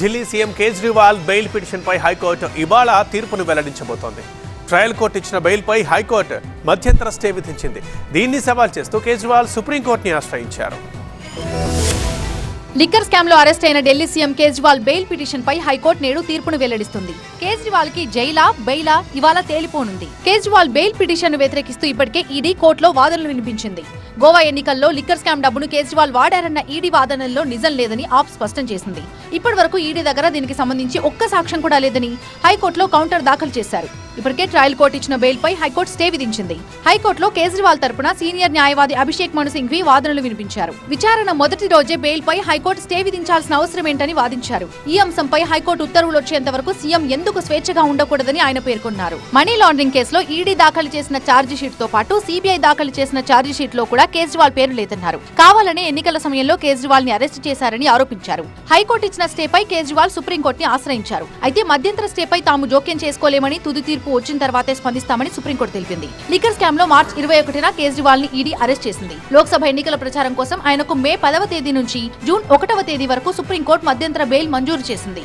Delhi CM Kejriwal bail పిటిషన్పై high court ఇవాళ తీర్పును వెల్లడించబోతోంది. ట్రయల్ కోర్టు ఇచ్చిన బెయిల్పై హైకోర్టు మధ్యంతర స్టే విధించింది. దీన్ని సవాల్ చేస్తూ కేజ్రీవాల్ సుప్రీంకోర్టుని ఆశ్రయించారు. లిక్కర్ స్కామ్లో అరెస్ట్ అయిన Delhi CM Kejriwal bail petition పై హైకోర్టు నేడు తీర్పును వెల్లడిస్తుంది. కేజ్రీవాల్కి జైలా బెయిలా ఇవాళ తేలిపోనుంది. కేజ్రీవాల్ బెయిల్ పిటిషన్ను వ్యతిరేకిస్తూ ఇప్పటికే ఈడీ కోర్టులో వాదనలు వినిపించింది. గోవా ఎన్నికల్లో లిక్కర్ స్కామ్ డబ్బును కేజ్రీవాల్ వాడారన్న ఈడీ వాదనల్లో నిజం లేదని ఆప్ స్పష్టం చేసింది. ఇప్పటి వరకు ఈడీ దగ్గర దీనికి సంబంధించి ఒక్క సాక్ష్యం కూడా లేదని హైకోర్టులో కౌంటర్ దాఖలు చేశారు. ఇప్పటికే ట్రయల్ కోర్టు ఇచ్చిన బెయిల్ పై హైకోర్టు స్టే విధించింది. హైకోర్టులో కేజ్రీవాల్ తరపున సీనియర్ న్యాయవాది అభిషేక్ మను సింఘ్వి వాదనలు వినిపించారు. విచారణ మొదటి రోజే బెయిల్ పై హైకోర్టు స్టే విధించాల్సిన అవసరం ఏంటని వాదించారు. ఈ అంశంపై హైకోర్టు ఉత్తర్వులు వచ్చేంత వరకు సీఎం ఎందుకు స్వేచ్ఛగా ఉండకూడదని ఆయన పేర్కొన్నారు. మనీ లాండరింగ్ కేసులో ఈడీ దాఖలు చేసిన ఛార్జీ షీట్తో పాటు సిబిఐ దాఖలు చేసిన ఛార్జీ షీట్లో కూడా కేజ్రీవాల్ పేరు లేదన్నారు. కావాలనే ఎన్నికల సమయంలో కేజ్రీవాల్ని అరెస్ట్ చేశారని ఆరోపించారు. హైకోర్టు ఇచ్చిన స్టేపై కేజ్రీవాల్ సుప్రీంకోర్టుని ఆశ్రయించారు. అయితే మధ్యంతర స్టేపై తాము జోక్యం చేసుకోలేమని తుది తీర్పు తీర్పు వచ్చిన తర్వాతే స్పందిస్తామని సుప్రీంకోర్టు తెలిపింది. లిక్కర్ స్కామ్లో మార్చి ఇరవై ఒకటిన కేజ్రీవాల్ని ఈడీ అరెస్ట్ చేసింది. లోక్సభ ఎన్నికల ప్రచారం కోసం ఆయనకు మే పదవ తేదీ నుంచి జూన్ ఒకటవ తేదీ వరకు సుప్రీంకోర్టు మధ్యంతర బెయిల్ మంజూరు చేసింది.